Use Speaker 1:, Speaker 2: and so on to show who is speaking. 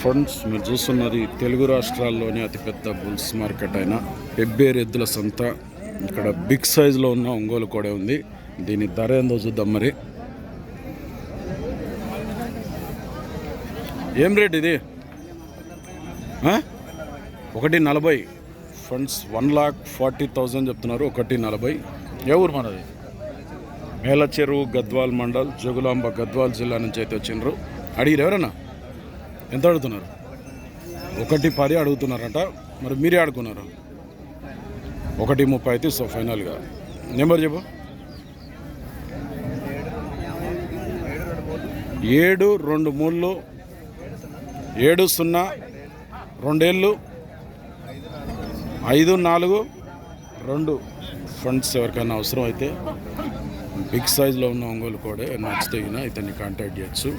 Speaker 1: Friends మీరు చూస్తున్నది తెలుగు రాష్ట్రాల్లోని అతిపెద్ద బుల్స్ మార్కెట్ అయిన పెబ్బేరు ఎద్దుల సంత. ఇక్కడ బిగ్ సైజులో ఉన్న ఒంగోలు కూడా ఉంది. దీని ధర ఏందో చూద్దాం మరి. ఏం రేట్ ఇది? ఒకటి నలభై. Funds one lakh forty thousand చెప్తున్నారు. ఒకటి నలభై. ఏ ఊరు మనది? మేలచెరువు గద్వాల్ మండల్ జగులాంబ గద్వాల్ జిల్లా నుంచి అయితే వచ్చిండ్రు. అడిగిరు ఎవరన్నా? ఎంత అడుగుతున్నారు? ఒకటి పది అడుగుతున్నారంట. మరి మీరే ఆడుకున్నారు? ఒకటి ముప్పై అయితే సో ఫైనల్గా. నెంబర్ చెప్పు. ఏడు రెండు మూడు ఏడు సున్నా రెండేళ్ళు ఐదు నాలుగు రెండు. ఫండ్స్ ఎవరికైనా అవసరం అయితే బిగ్ సైజ్లో ఉన్న ఒంగోలు కూడా నచ్చితే ఇతన్ని కాంటాక్ట్ చేయొచ్చు.